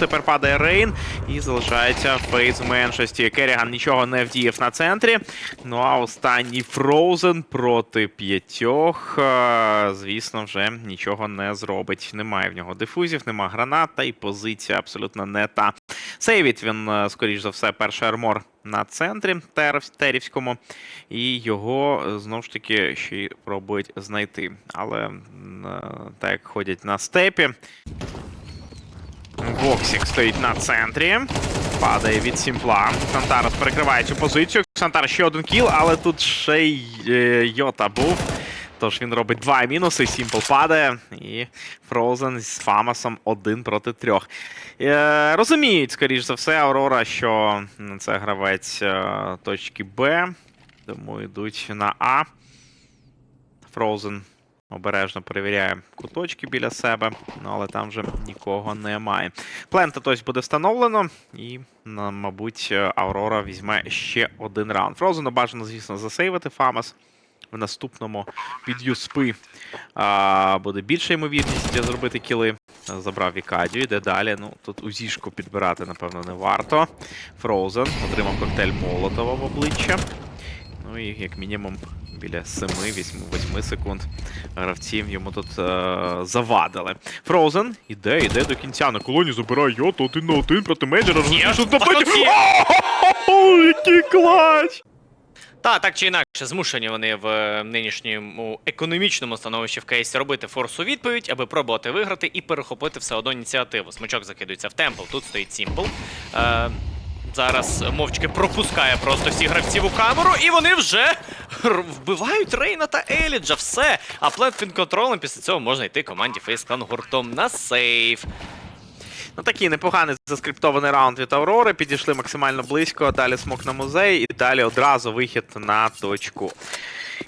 Тепер падає Рейн і залишається фейз в меншості. Керіган нічого не вдіяв на центрі. Ну а останній Фроузен проти п'ятьох. е, Звісно, вже нічого не зробить. Немає в нього дифузів, нема гранат, та і позиція абсолютно не та. Сейвить він, е, скоріш за все, перший армор на центрі Терівському, і його е, знову ж таки ще й пробують знайти. Але так ходять на степі. Воксік стоїть на центрі. Падає від Сімпла. Сантарос перекриває цю позицію. Сантар ще один кіл, але тут ще й е, Йота був. Тож він робить два мінуси, Сімпл падає, і Фроузен з Фамасом один проти трьох. Е, розуміють, скоріш за все, Аврора, що це гравець е, точки Б, тому йдуть на А. Фроузен обережно перевіряє куточки біля себе, ну, але там вже нікого немає. Плента ось буде встановлено, і, мабуть, Аврора візьме ще один раунд. Фроузену бажано, звісно, засейвити Фамас. В наступному під юспи а, буде більша ймовірність зробити кіли. Забрав Вікадію, йде далі. Ну, тут узішку підбирати, напевно, не варто. Фроузен отримав коктейль Молотова в обличчя. Ну і як мінімум біля 7-8 секунд гравців йому тут е, завадили. Фроузен іде, іде до кінця. На колоні забирає йото один на один проти. О, який клач! Та, так чи інакше, змушені вони в е, нинішньому економічному становищі в кейсі робити форсу відповідь, аби пробувати виграти і перехопити все одно ініціативу. Смичок закидується в темпл, тут стоїть Сімпл. Е, зараз мовчки пропускає просто всіх гравців у камеру, і вони вже вбивають Рейна та Еліджа. Все. А плент під контролем після цього можна йти команді Фейсклан гуртом на сейф. Ну такий непоганий заскриптований раунд від Аврори. Підійшли максимально близько. Далі смок на музей, і далі одразу вихід на точку.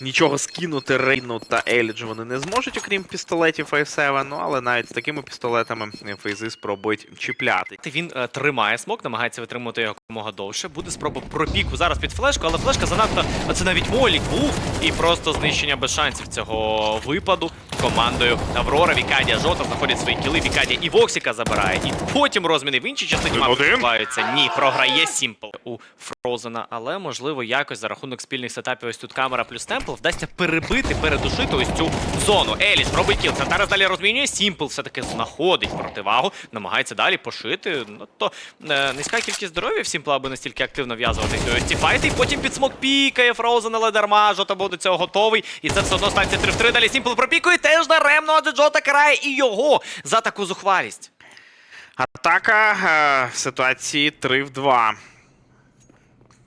Нічого скинути Рейну та Еліджу вони не зможуть, окрім пістолетів i7, ну але навіть з такими пістолетами фейзи спробують чіпляти. Він е, тримає смок, намагається витримувати його якомога довше. Буде спроба пропіку зараз під флешку, але флешка занадто. а Це навіть Молік був. І просто знищення без шансів цього випаду командою Аврора, Вікадія, Жота знаходять свої кіли. Вікадія і Воксіка забирає. І потім розміни в іншій частині мапи відбуваються. Ні, програє Сімпл у Фрозена. Але можливо якось за рахунок спільних сетапів ось тут камера плюс темпл вдасться перебити, передушити ось цю зону. Еліш робить кіл. Сантарес далі розмінює. Сімпл все-таки знаходить противагу, намагається далі пошити. Ну то е, низька кількість здоров'я в Сімпла, аби настільки активно в'язувати ось ці файти. Потім під смок пікає Фроузен, але дарма. Жота буде до цього готовий. І це все одно станція 3 в 3. Далі Сімпл пропікує теж даремно, адже Джота карає і його за таку зухвалість. Атака е, в ситуації 3 в 2.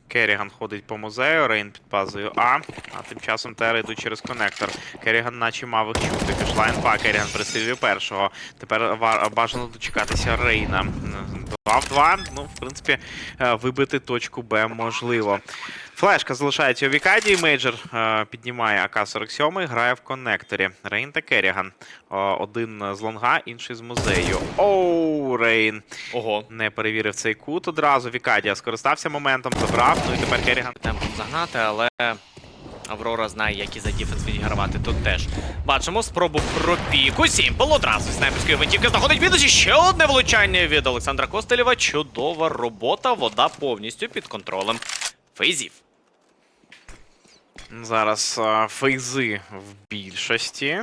Керріган ходить по музею, Рейн під базою А, а тим часом Тери йдуть через коннектор. Керріган наче мав їх чути. Пішла інфа, Керріган присилює першого. Тепер бажано дочекатися Рейна. 2 в 2. Ну, в принципі, е, вибити точку Б можливо. Флешка залишається у Вікадії. Мейджор е, піднімає АК-47, грає в коннекторі. Рейн та Керріган. Е, Один з лонга, інший з музею. Оу, Рейн Ого. не перевірив цей кут одразу. Вікадія скористався моментом, забрав. Ну і тепер Керріган. темпом загнати, але Аврора знає, як і за відігравати тут теж. Бачимо спробу пропіку. Сімпл одразу снайперської гвинтівки знаходить мінус. Ще одне влучання від Олександра Костелєва. Чудова робота. Вода повністю під контролем фейзів. Зараз е, фейзи в більшості.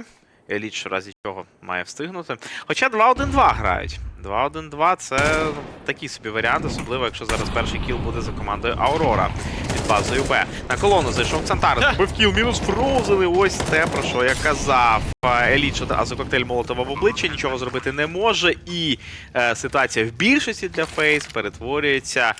Еліч разі чого має встигнути. Хоча 2-1-2 грають. 2-1-2 це ну, такий собі варіант, особливо якщо зараз перший кіл буде за командою Аурора під базою Б. На колону зайшов Цантар, зробив кіл, мінус фрузили. Ось те, про що я казав. Е, Еліч одразу коктейль Молотова в обличчя, нічого зробити не може. І е, ситуація в більшості для Фейс перетворюється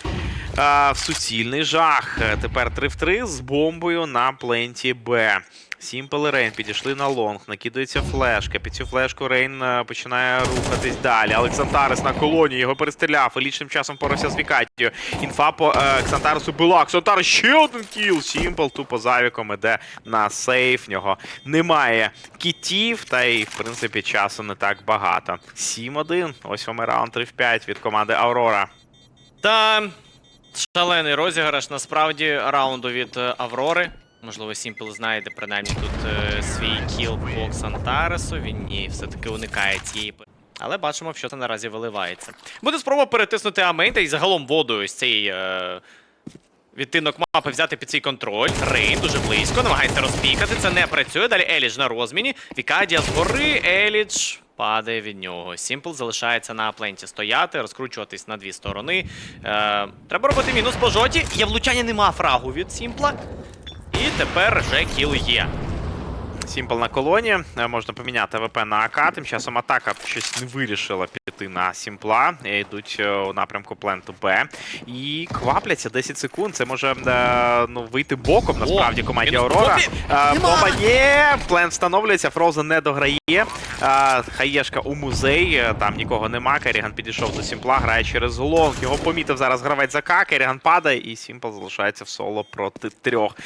е, в суцільний жах. Тепер 3 в 3 з бомбою на пленті Б. Сімпл і Рейн підійшли на лонг, накидується флешка. Під цю флешку Рейн починає рухатись далі. Але Ксантарес на колоні його перестріляв. І лічним часом порався з Вікатією. Інфа по е, була. Ксантарес ще один кіл. Сімпл тупо завіком іде на сейф. В нього немає кітів, та й в принципі часу не так багато. 7-1. Ось вам і раунд 3 в 5 від команди Аврора. Та шалений розіграш насправді раунду від е, Аврори. Можливо, Сімпл знайде принаймні тут е, свій кіл по Ксантаресу. Він ні, все-таки уникає цієї Але бачимо, що це наразі виливається. Буде спроба перетиснути Амейта і загалом воду ось цей е, відтинок мапи взяти під свій контроль. Рейн дуже близько, намагається розпікати. Це не працює. Далі Елідж на розміні. Вікадія згори, Елідж падає від нього. Сімпл залишається на пленті стояти, розкручуватись на дві сторони. Е, треба робити мінус по жоті. Є влучання, нема фрагу від Сімпла. І тепер вже кіл є. Сімпл на колоні. Е, Можна поміняти ВП на АК. Тим часом атака щось не вирішила піти на Сімпла. Е, Йдуть е, у напрямку пленту Б. І квапляться 10 секунд. Це може ну, вийти боком насправді команді Аурора. Боба є. Плент встановлюється, Фрозен не дограє. Хаєшка у музей. Там нікого нема. Керіган підійшов до Сімпла, грає через лонг. Його помітив зараз гравець за К. Керіган падає, і Сімпл залишається в соло проти трьох.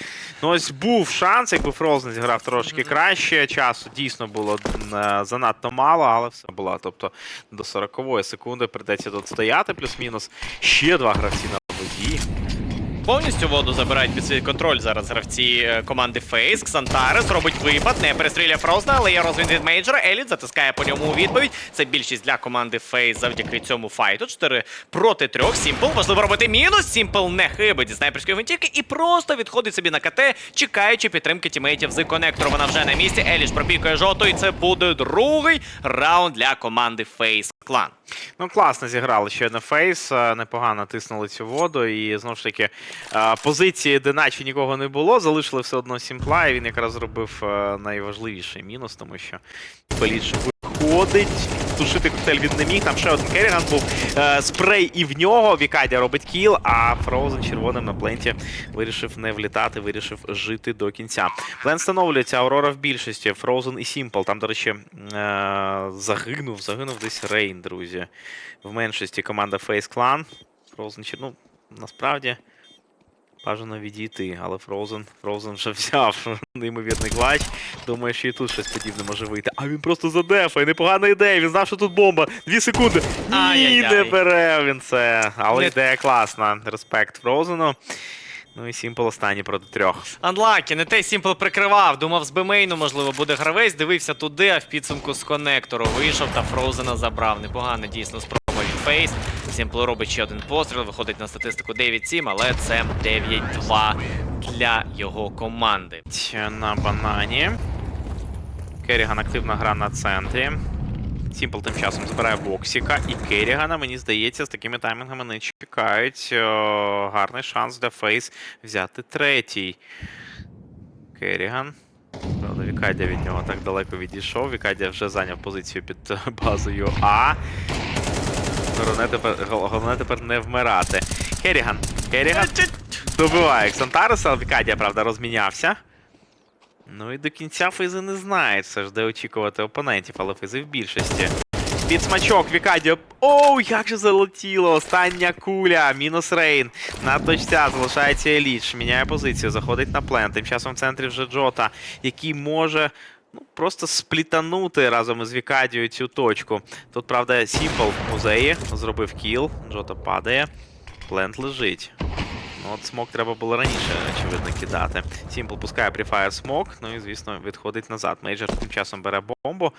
Ну ось був шанс, якби Фрозен зіграв трошки краще. Часу дійсно було е, занадто мало, але все було. Тобто до 40-ї секунди придеться тут стояти, плюс-мінус. Ще два гравці на воді. Повністю воду забирають під свій контроль зараз гравці е, команди Фейс. Ксантарес робить випад, не перестріляє Фрозна, але є розвін від мейджора. Еліт затискає по ньому у відповідь. Це більшість для команди Фейс завдяки цьому файту. 4 проти 3. Сімпл. Важливо робити мінус. Сімпл не хибить зі снайперської гвинтівки і просто відходить собі на КТ, чекаючи підтримки тімейтів з конектору. Вона вже на місці. Еліш пропікує жовту, і це буде другий раунд для команди Фейс Клан. Ну, класно зіграли ще на фейс, е, непогано тиснули цю воду. І знову ж таки, позиції, де наче нікого не було, залишили все одно сімпла, і він якраз зробив е, найважливіший мінус, тому що Беліч виходить. Тушити коктейль він не міг. Там ще один Керіган був. Е, Спрей і в нього. Вікадія робить кіл, а Фроузен червоним на пленті вирішив не влітати, вирішив жити до кінця. Плен встановлюється, Аурора в більшості. Фроузен і Сімпл. Там, до речі, е, загинув, загинув десь Рейн, друзі. В меншості команда Face Clan. Фроузен ну, насправді. Бажано відійти, але Фроузен, Фроузен вже взяв неймовірний клач. Думаю, що і тут щось подібне може вийти. А він просто задефає, непогана ідея. Він знав, що тут бомба. Дві секунди. Ні, не бере він це. Але ідея класна. Респект Фроузену. Ну і Сімпл останній проти трьох. Анлакі, не те Сімпл прикривав. Думав, з бемейну, можливо, буде гравець. Дивився туди, а в підсумку з конектору вийшов та Фроузена забрав. Непогано дійсно спроба від Фейс. Сімпл робить ще один постріл, виходить на статистику 9-7, але це 9-2 для його команди. На банані. Керіган активна гра на центрі. Сімпл тим часом збирає Боксіка і Керігана, мені здається, з такими таймінгами не чекають. О, гарний шанс для Фейс взяти третій. Керіган. Правда, Вікадія від нього так далеко відійшов. Вікадія вже зайняв позицію під базою А. Головне тепер, головне тепер не вмирати. Керіган. Керіган добиває Ксантареса, Вікадія, правда, розмінявся. Ну і до кінця Фейзи не знають все ж, де очікувати опонентів, але Фейзи в більшості. Під смачок Вікадіо. Оу, як же залетіло! Остання куля. Мінус Рейн. На точця залишається Еліч. Міняє позицію, заходить на плен. Тим часом в центрі вже Джота, який може. Ну, просто сплітанути разом із Вікадією цю точку. Тут, правда, Сімпл в музеї зробив кіл. Джота падає. Плент лежить. Ну, от смок треба було раніше, очевидно, кидати. Сімпл пускає Prefire смок, ну і, звісно, відходить назад. Мейджор тим часом бере бомбу.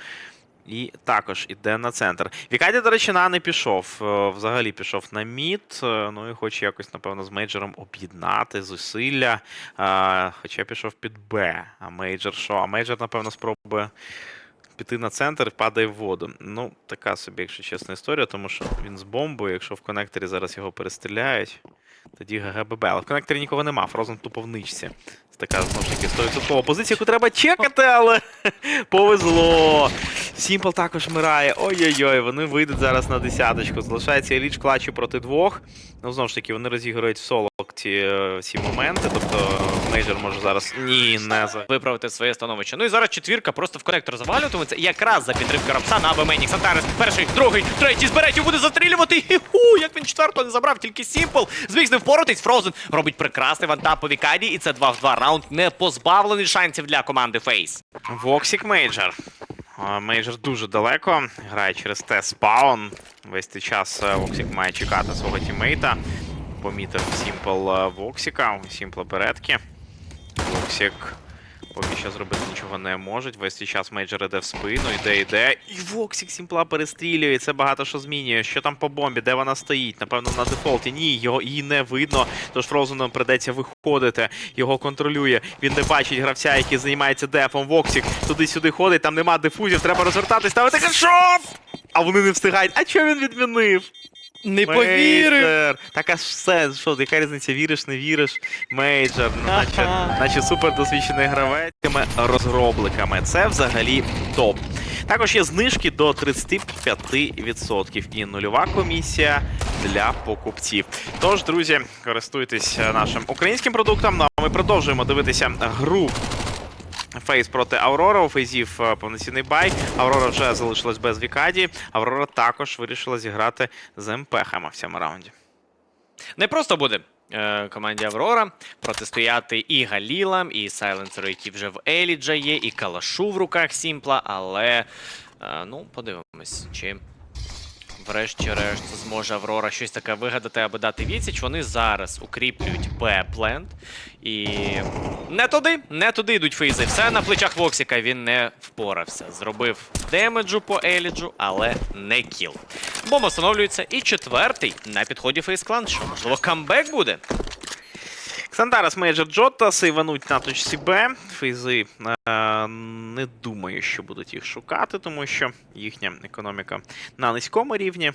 І також іде на центр. Вікаді, до речі, на не пішов. Е, Взагалі пішов на мід. е, Ну і хоче якось, напевно, з мейджором об'єднати зусилля. Е, Хоча пішов під Б. А мейджор що? А мейджор, напевно, спробує піти на центр і падає в воду. Ну, така собі, якщо чесна історія, тому що він з бомбою, якщо в конекторі зараз його перестріляють, тоді ГГББ. Але в конекторі нікого нема, Фрозен тупо в ничці. Така знову ж таки 100% позиція, яку треба чекати, але повезло. Сімпл також вмирає. Ой-ой-ой, вони вийдуть зараз на десяточку. Залишається Еліч клачі проти двох. Ну, знову ж таки, вони розіграють в соло ці е, всі моменти. Тобто мейджор може зараз. Ні, не за. Виправити своє становище. Ну і зараз четвірка просто в конектор завалюватиметься. І якраз за підтримки Рапса на Бемені Ксантарес. Перший, другий, третій збереть буде застрілювати. І, ху, як він четвертого не забрав, тільки Сімпл. Зміг з ним впоратись. Фроузен робить прекрасний вантап по Вікаді. І це 2 в 2 раунд, не позбавлений шансів для команди Фейс. Воксік Мейджор. Мейджор дуже далеко. Грає через те спаун. Весь цей час е, Воксік має чекати свого тіммейта. Помітив Сімпл е, Воксіка. Сімпла передки. Воксік поки що зробити нічого не можуть. Весь цей час мейджор іде в спину, іде, іде. І Воксік Сімпла перестрілює. Це багато що змінює. Що там по бомбі? Де вона стоїть? Напевно, на дефолті. Ні, його її не видно. Тож Фрозену придеться виходити. Його контролює. Він не бачить гравця, який займається дефом. Воксік туди-сюди ходить, там нема дифузів, треба розвертатись, ставити хедшот! А вони не встигають. А чого він відмінив? Не Мейджор. Так а все, що, яка різниця, віриш, не віриш? Мейджор, ну, наче, Ага. наче супер досвідчений гравець з цими розробниками. Це взагалі топ. Також є знижки до 35% і нульова комісія для покупців. Тож, друзі, користуйтесь е, нашим українським продуктом. Ну, а ми продовжуємо дивитися гру Фейс проти Аврора. У фейзів е, повноцінний бай. Аврора вже залишилась без Вікаді. Аврора також вирішила зіграти з МПХами в цьому раунді. Не просто буде е, команді Аврора протистояти і Галілам, і Сайленсеру, які вже в Еліджа є, і Калашу в руках Сімпла, але е, ну, подивимось, чи врешті-решт зможе Аврора щось таке вигадати, аби дати відсіч. Вони зараз укріплюють Б-плент. І не туди, не туди йдуть фейзи. Все на плечах Воксіка він не впорався. Зробив демеджу по Еліджу, але не кіл. Бомба встановлюється. І четвертий на підході фейс-клан. Що, можливо, камбек буде? Ксантарас Мейджор Джота сейвануть на точці Б. Фейзи е, не думаю, що будуть їх шукати, тому що їхня економіка на низькому рівні.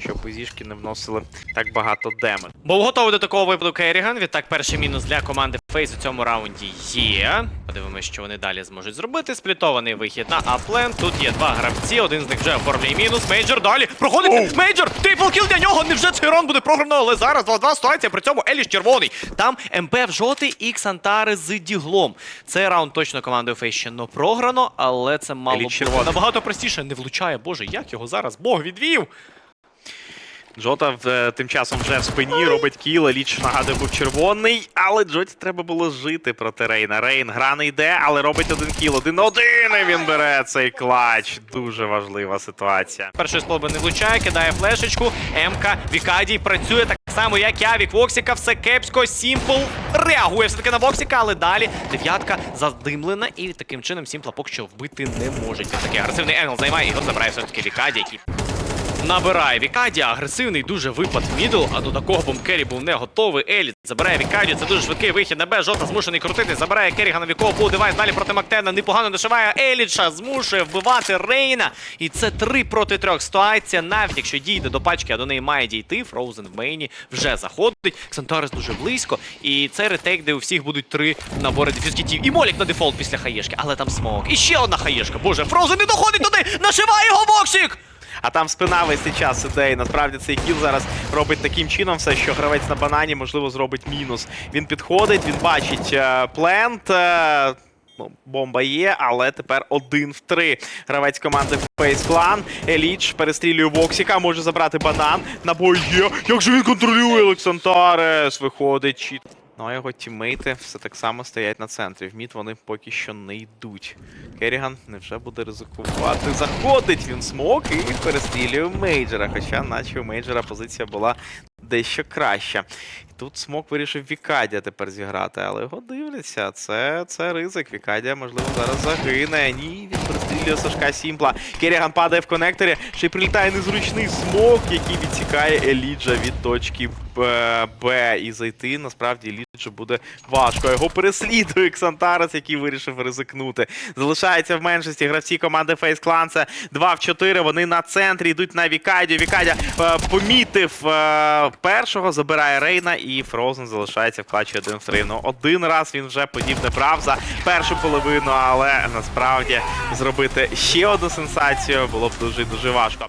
Щоб фейзішки не вносили так багато демеджу. Був готовий до такого випаду Керріган. Відтак, перший мінус для команди Фейс у цьому раунді є. Подивимось, що вони далі зможуть зробити. Сплітований вихід на аплен. Тут є два гравці, один з них вже оформлює мінус. Мейджор далі. Проходить Мейджор! Трипл кіл для нього! Невже цей раунд буде програно? Але зараз 2-2 ситуація. При цьому Еліш червоний. Там МП в жовтий і Ксантари з діглом. Цей раунд точно командою Фейс ще не програно, але це мало бути набагато простіше. Не влучає. Боже, як його зараз Бог відвів. Джота в, е, тим часом вже в спині робить кіл. Ліч нагадує був червоний, але Джоті треба було жити проти Рейна. Рейн гра не йде, але робить один кіл. Один один і він бере цей клач. Дуже важлива ситуація. Першої спроби не влучає, кидає флешечку. МК Вікадій працює так само, як я. Вік Воксіка, все кепсько. Сімпл реагує все-таки на Воксіка, але далі дев'ятка задимлена, і таким чином Сімпла поки що вбити не може. Такий агресивний енгл займає, і його забирає все-таки Вікаді, який набирає Вікаді. Агресивний дуже випад в мідл, а до такого Бомкері був не готовий. Еліт забирає Вікаді. Це дуже швидкий вихід на Б. Жота змушений крутити. Забирає Керрігана, в якого був девайс. Далі проти Мактена. Непогано дошиває Еліша. Змушує вбивати Рейна. І це 3 проти 3 ситуація. Навіть якщо дійде до пачки, а до неї має дійти. Фроузен в мейні вже заходить. Ксантарес дуже близько. І це ретейк, де у всіх будуть три набори дефюзкітів. І Молік на дефолт після хаєшки. Але там смок. І ще одна хаєшка. Боже, Фроузен не доходить туди! Нашиває його Воксік! А там спина весь час іде. І насправді цей кіл зараз робить таким чином все, що гравець на банані, можливо, зробить мінус. Він підходить, він бачить е, плент. е, Ну, бомба є, але тепер один в три. Гравець команди Face Clan. Еліч перестрілює Воксіка, може забрати банан. Набой є. Як же він контролює Олексантарес? Виходить чіт. Ну а його тіммейти все так само стоять на центрі. В мід вони поки що не йдуть. Керріган невже буде ризикувати. Заходить він смок і перестрілює мейджора. Хоча, наче у мейджора позиція була дещо краща. Тут смок вирішив Вікадія тепер зіграти, але його дивляться. Це, це ризик. Вікадія, можливо, зараз загине. Ні, він перестрілює Сашка Сімпла. Керріган падає в конекторі. Ще й прилітає незручний смок, який відсікає Еліджа від точки Б. І зайти насправді Еліджа буде важко. Його переслідує Ксантарес, який вирішив ризикнути. Залишається в меншості гравці команди Clan. Це 2 в 4. Вони на центрі йдуть на Вікадію. Вікадя е, помітив е, першого, забирає Рейна, і Фроузен залишається в клатчі 1 в 3. Ну, один раз він вже подібне брав за першу половину, але насправді зробити ще одну сенсацію було б дуже дуже важко.